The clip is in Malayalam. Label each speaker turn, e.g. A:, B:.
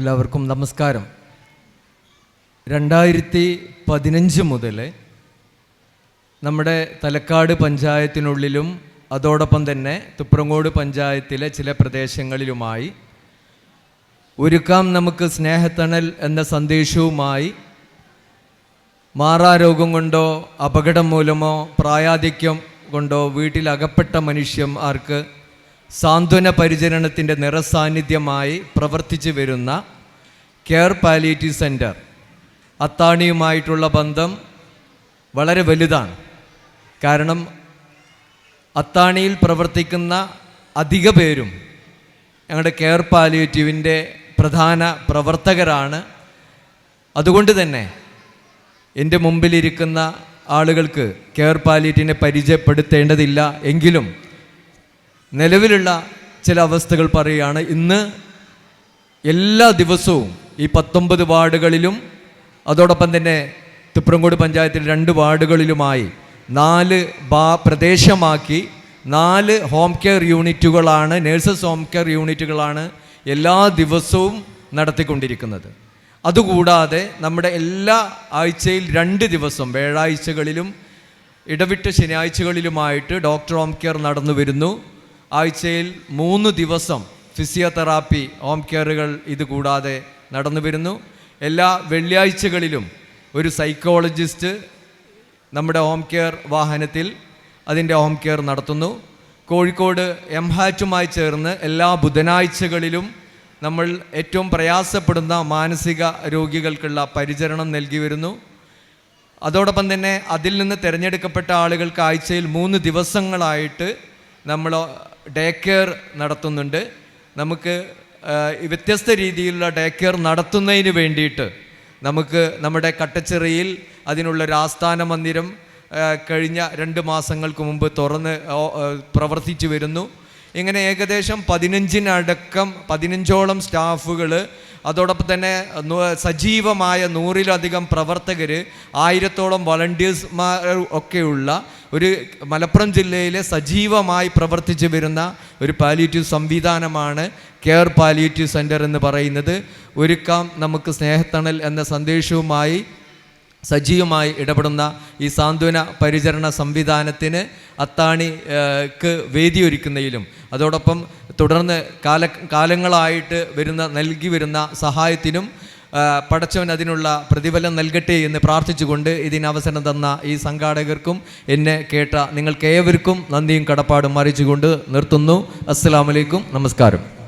A: എല്ലാവർക്കും നമസ്കാരം. രണ്ടായിരത്തി പതിനഞ്ച് മുതൽ നമ്മുടെ തലക്കാട് പഞ്ചായത്തിനുള്ളിലും അതോടൊപ്പം തന്നെ തുപ്രങ്ങോട് പഞ്ചായത്തിലെ ചില പ്രദേശങ്ങളിലുമായി ഒരുക്കാം നമുക്ക് സ്നേഹത്തണൽ എന്ന സന്ദേശവുമായി മാറാരോഗം കൊണ്ടോ അപകടം മൂലമോ പ്രായാധിക്യം കൊണ്ടോ വീട്ടിൽ അകപ്പെട്ട ആർക്ക് സാന്ത്വന പരിചരണത്തിന്റെ നിറസാന്നിധ്യമായി പ്രവർത്തിച്ചു വരുന്ന കെയർ പാലിയേറ്റീവ് സെന്റർ അത്താണിയുമായിട്ടുള്ള ബന്ധം വളരെ വലുതാണ്. കാരണം അത്താണിയിൽ പ്രവർത്തിക്കുന്ന അധിക പേരും ഞങ്ങളുടെ കെയർ പാലിയേറ്റീവിന്റെ പ്രധാന പ്രവർത്തകരാണ്. അതുകൊണ്ട് തന്നെ എന്റെ മുമ്പിലിരിക്കുന്ന ആളുകൾക്ക് കെയർ പാലിയേറ്റിനെ പരിചയപ്പെടുത്തേണ്ടതില്ല എങ്കിലും നിലവിലുള്ള ചില അവസ്ഥകൾ പറയുകയാണ്. ഇന്ന് എല്ലാ ദിവസവും ഈ പത്തൊമ്പത് വാർഡുകളിലും അതോടൊപ്പം തന്നെ തിപ്രംകോട് പഞ്ചായത്തിലെ രണ്ട് വാർഡുകളിലുമായി നാല് ബാ പ്രദേശമാക്കി നാല് ഹോം കെയർ യൂണിറ്റുകളാണ് നേഴ്സസ് ഹോം കെയർ യൂണിറ്റുകളാണ് എല്ലാ ദിവസവും നടത്തിക്കൊണ്ടിരിക്കുന്നത്. അതുകൂടാതെ നമ്മുടെ എല്ലാ ആഴ്ചയിൽ രണ്ട് ദിവസം വ്യാഴാഴ്ചകളിലും ഇടവിട്ട് ശനിയാഴ്ചകളിലുമായിട്ട് ഡോക്ടർ ഹോം കെയർ നടന്നു വരുന്നു ആഴ്ചയിൽ മൂന്ന് ദിവസം ഫിസിയോതെറാപ്പി ഹോം കെയറുകൾ ഇത് കൂടാതെ നടന്നു വരുന്നു. എല്ലാ വെള്ളിയാഴ്ചകളിലും ഒരു സൈക്കോളജിസ്റ്റ് നമ്മുടെ ഹോം കെയർ വാഹനത്തിൽ അതിന്റെ ഹോം കെയർ നടത്തുന്നു. കോഴിക്കോട് എം ഹാറ്റുമായി ചേർന്ന് എല്ലാ ബുധനാഴ്ചകളിലും നമ്മൾ ഏറ്റവും പ്രയാസപ്പെടുന്ന മാനസിക രോഗികൾക്കുള്ള പരിചരണം നൽകി വരുന്നു. അതോടൊപ്പം തന്നെ അതിൽ നിന്ന് തിരഞ്ഞെടുക്കപ്പെട്ട ആളുകൾക്ക് ആഴ്ചയിൽ മൂന്ന് ദിവസങ്ങളായിട്ട് നമ്മൾ ഡേ കെയർ നടത്തുന്നുണ്ട്. നമുക്ക് വ്യത്യസ്ത രീതിയിലുള്ള ഡേ കെയർ നടത്തുന്നതിന് വേണ്ടിയിട്ട് നമുക്ക് നമ്മുടെ കട്ടച്ചിറയിൽ അതിനുള്ളൊരു ആസ്ഥാന മന്ദിരം കഴിഞ്ഞ രണ്ട് മാസങ്ങൾക്ക് മുമ്പ് തുറന്ന് പ്രവർത്തിച്ചു വരുന്നു. ഇങ്ങനെ ഏകദേശം പതിനഞ്ചിനടക്കം പതിനഞ്ചോളം സ്റ്റാഫുകൾ അതോടൊപ്പം തന്നെ സജീവമായ നൂറിലധികം പ്രവർത്തകർ ആയിരത്തോളം വളണ്ടിയേഴ്സ്മാർ ഒക്കെയുള്ള ഒരു മലപ്പുറം ജില്ലയിലെ സജീവമായി പ്രവർത്തിച്ചു വരുന്ന ഒരു പാലിയേറ്റീവ് സംവിധാനമാണ് കെയർ പാലിയേറ്റീവ് സെന്റർ എന്ന് പറയുന്നത്. ഒരുക്കാം നമുക്ക് സ്നേഹത്തണൽ എന്ന സന്ദേശവുമായി സജീവമായി ഇടപെടുന്ന ഈ സാന്ത്വന പരിചരണ സംവിധാനത്തിന് അത്താണിക്ക് വേദിയൊരുക്കുന്നതിലും അതോടൊപ്പം തുടർന്ന് കാല കാലങ്ങളായിട്ട് വരുന്ന നൽകി വരുന്ന സഹായത്തിനും പടച്ചവൻ അതിനുള്ള പ്രതിഫലം നൽകട്ടെ എന്ന് പ്രാർത്ഥിച്ചുകൊണ്ട് ഇതിന് അവസരം തന്ന ഈ സംഘാടകർക്കും എന്നെ കേട്ട നിങ്ങൾക്ക് ഏവർക്കും നന്ദിയും കടപ്പാടും അറിയിച്ചുകൊണ്ട് നിർത്തുന്നു. അസ്സലാമലൈക്കും നമസ്കാരം.